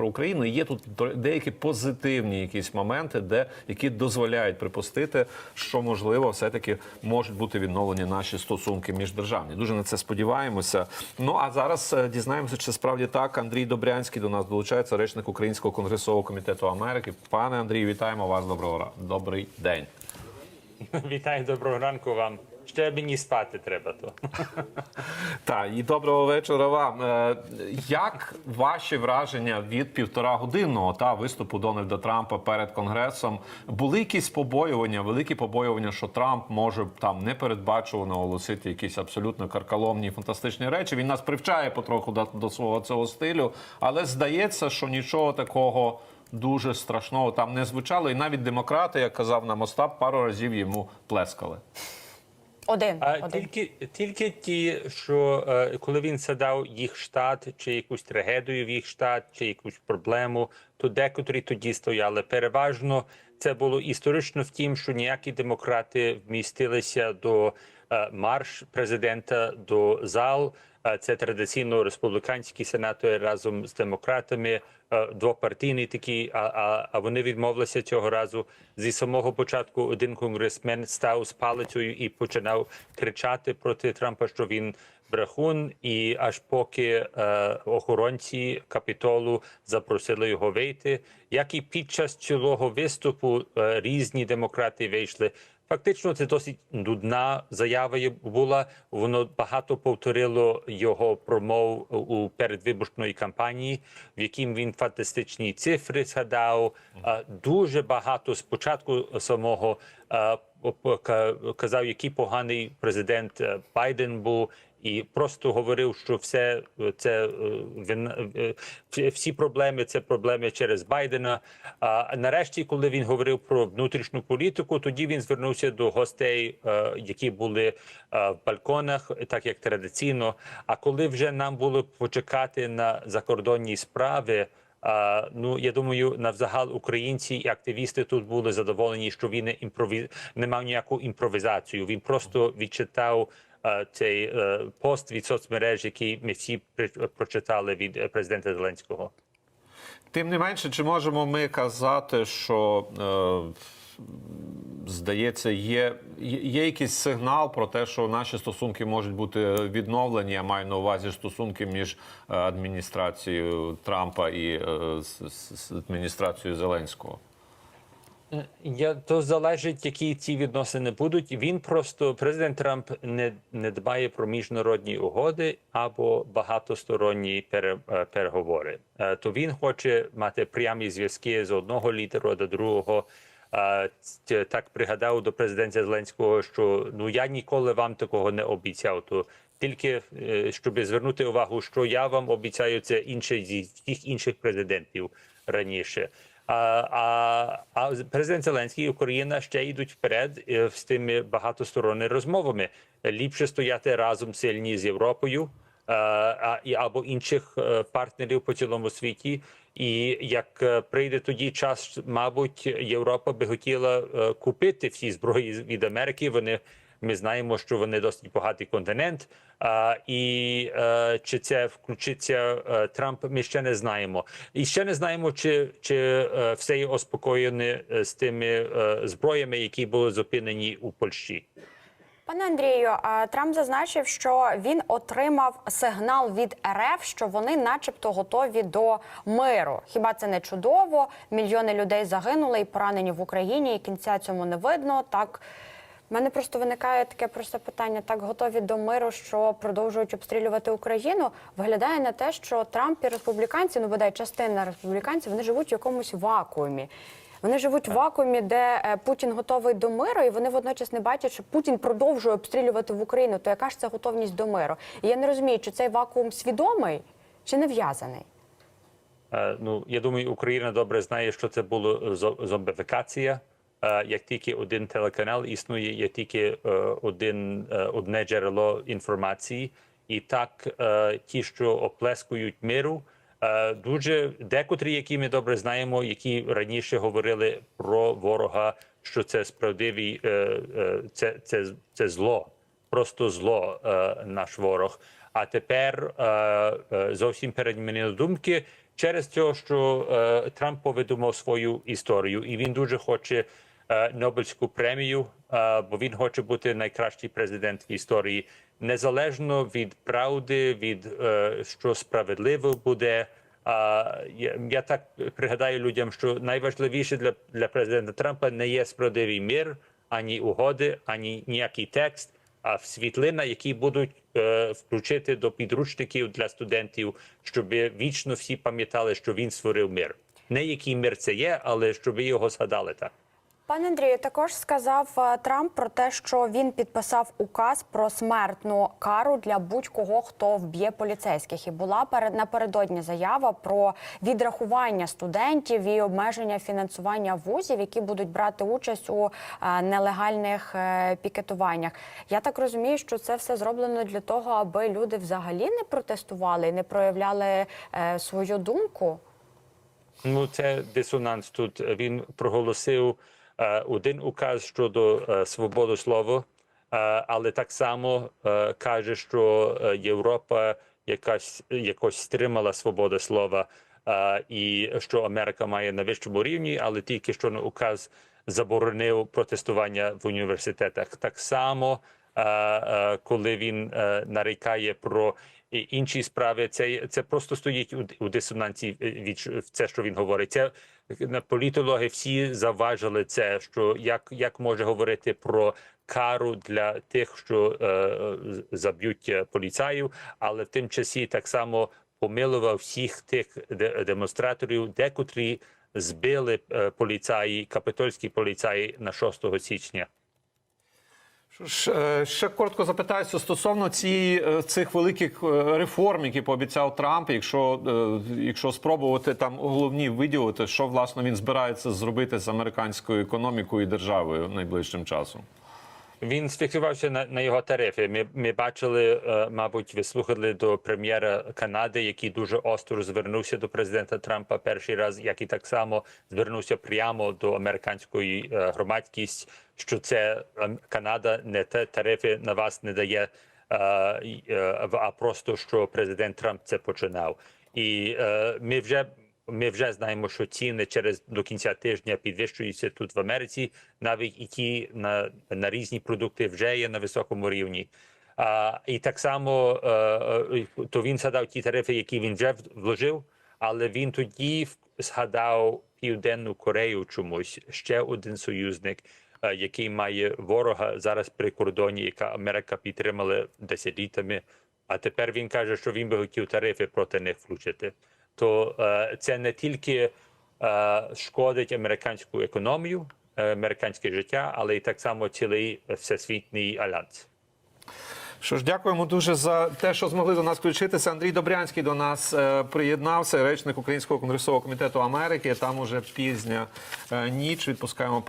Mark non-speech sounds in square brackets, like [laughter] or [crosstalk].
про Україну. Є тут деякі позитивні якісь моменти, де які дозволяють припустити, що можливо, все таки можуть бути відновлені наші стосунки міждержавні. Дуже на це сподіваємося. Ну а зараз е, дізнаємося, чи справді так. Андрій Добрянський до нас долучається, речник Українського конгресового комітету Америки. Пане Андрію, вітаємо вас. Доброго добрий день. Вітаю, доброго ранку вам. Ще мені спати треба то. [laughs] Так, і доброго вечора вам. Е, Як ваші враження від півтора годинного та виступу Дональда Трампа перед конгресом? Були якісь побоювання, великі побоювання, що Трамп може там непередбачувано оголосити якісь абсолютно карколомні фантастичні речі. Він нас привчає потроху до, до свого цього стилю, але здається, що нічого такого. Дуже страшного там не звучало, і навіть демократи, як казав нам Остап, пару разів йому плескали. Один. А один. тільки, тільки ті, що е, коли він садав їх штат, чи якусь трагедію в їх штат, чи якусь проблему, то декотрі тоді стояли. Переважно це було історично в тім, що ніякі демократи вмістилися до марш президента до зал. Е, Це традиційно республіканські сенатори разом з демократами, е, двопартійні такі. А, а, а вони відмовилися цього разу. Зі самого початку один конгресмен став з палицею і починав кричати проти Трампа, що він брехун, і аж поки е, охоронці капітолу запросили його вийти, як і під час цілого виступу е, різні демократи вийшли. Фактично, це досить нудна заява була. Воно багато повторило його промов у передвиборчної кампанії, в яким він фантастичні цифри згадав. Дуже багато спочатку самого казав, який поганий президент е, Байден був. І просто говорив, що все це е, він е, всі- проблеми це проблеми через Байдена. А нарешті, коли він говорив про внутрішню політику, тоді він звернувся до гостей, е, які були в балконах, так як традиційно. А коли вже нам було почекати на закордонні справи. А, ну я думаю, навзагал українці і активісти тут були задоволені, що він не імпрові... не мав ніяку імпровізацію. Він просто відчитав цей е, пост від соцмереж, який ми всі прочитали від е, президента Зеленського. Тим не менше, чи можемо ми казати, що е, здається, є, є якийсь сигнал про те, що наші стосунки можуть бути відновлені. Я маю на увазі стосунки між е, адміністрацією Трампа і е, адміністрацією Зеленського. Я то залежить, які ці відносини будуть. Він просто президент Трамп не, не дбає про міжнародні угоди або багатосторонні пере, е, переговори. Е, То він хоче мати прямі зв'язки з одного лідера до другого. Е, Так пригадав до президента Зеленського, що ну я ніколи вам такого не обіцяв. То тільки е, щоб звернути увагу, що я вам обіцяю, це інше зі всіх інших президентів раніше. А, а, президент Зеленський і Україна ще йдуть вперед е, з тими багатосторонніми розмовами. Ліпше стояти разом сильні з Європою е, або інших е, партнерів по цілому світі. І як прийде тоді час, мабуть, Європа би хотіла купити всі зброї від Америки. Вони ми знаємо, що вони досить багатий континент. А, і е, чи це включиться е, Трамп, ми ще не знаємо. І ще не знаємо, чи, чи е, все є оспокоєне з тими е, зброями, які були зупинені у Польщі. Пане Андрію, а Трамп зазначив, що він отримав сигнал від РФ, що вони, начебто, готові до миру. Хіба це не чудово? Мільйони людей загинули і поранені в Україні, і кінця цьому не видно. Так в мене просто виникає таке просте питання: так готові до миру, що продовжують обстрілювати Україну. Виглядає на те, що Трамп і республіканці, ну бодай частина республіканців, вони живуть в якомусь вакуумі. Вони живуть в вакуумі, де е, Путін готовий до миру, і вони водночас не бачать, що Путін продовжує обстрілювати в Україну. То яка ж це готовність до миру? І я не розумію, чи цей вакуум свідомий чи нав'язаний? Е, Ну я думаю, Україна добре знає, що це було зо- зомбифікація. Е, Як тільки один телеканал існує, є тільки е, один е, одне джерело інформації, і так ті, що оплескують миру, дуже декотрі, які ми добре знаємо, які раніше говорили про ворога, що це справдивий, е, це, це, це зло, просто зло, наш ворог. А тепер зовсім перемінили думки, через те, що Трамп повідомив свою історію, і він дуже хоче Нобелівську премію, е, бо він хоче бути найкращий президент в історії, незалежно від правди, від е, що справедливо буде. Я, так пригадаю людям, що найважливіше для, для президента Трампа не є справедливий мир, ані угоди, ані ніякий текст, а світлина, які будуть е, включити до підручників для студентів, щоб вічно всі пам'ятали, що він створив мир. Не який мир це є, але щоб його згадали так. Пане Андрію, також сказав е, Трамп про те, що він підписав указ про смертну кару для будь-кого, хто вб'є поліцейських. І була перед напередодні заява про відрахування студентів і обмеження фінансування вузів, які будуть брати участь у е, нелегальних е, пікетуваннях. Я так розумію, що це все зроблено для того, аби люди взагалі не протестували і не проявляли свою думку. Ну, це дисонанс тут. Він проголосив один указ щодо е, свободи слова, е, але так само е, каже, що е, Європа якась якось стримала свободу слова, е, і що Америка має на вищому рівні, але тільки що на указ заборонив протестування в університетах. Так само, е, е, коли він е, нарікає про інші справи, це, це просто стоїть у, у дисонансі від що- це, що він говорить. Це політологи всі заважили це, що як, як може говорити про кару для тих, що е, е, заб'ють е, поліцаїв, але в тим часі так само помилував всіх тих де- демонстраторів, декотрі збили е, поліцаї, капітольські поліцаї на 6 січня. Е, ще коротко запитаюся стосовно цієї е, цих великих е, реформ, які пообіцяв Трамп. Якщо, якщо спробувати там головні виділити, що власне він збирається зробити з американською економікою і державою найближчим часом. Він сфіксувався на, на його тарифи. Ми, ми бачили, е, мабуть, ви слухали до прем'єра Канади, який дуже остро звернувся до президента Трампа перший раз, як і так само звернувся прямо до американської е, громадськості, що це ем, Канада не те тарифи на вас не дає, е, е, а просто що президент Трамп це починав. І е, ми вже ми вже знаємо, що ціни через до кінця тижня підвищуються тут в Америці. Навіть і ті на, на різні продукти вже є на високому рівні. А, і так само е, е, то він згадав ті тарифи, які він вже вложив, але він тоді згадав Південну Корею чомусь ще один союзник, е, який має ворога зараз при кордоні, яка Америка підтримала десятиліттями. А тепер він каже, що він би хотів тарифи проти них включити. То е, це не тільки е, шкодить американську економію, е, американське життя, але й так само цілий всесвітній альянс. Що ж, дякуємо дуже за те, що змогли до нас включитися. Андрій Добрянський до нас е, приєднався, речник Українського конгресового комітету Америки. Там уже пізня е, ніч. Відпускаємо пана.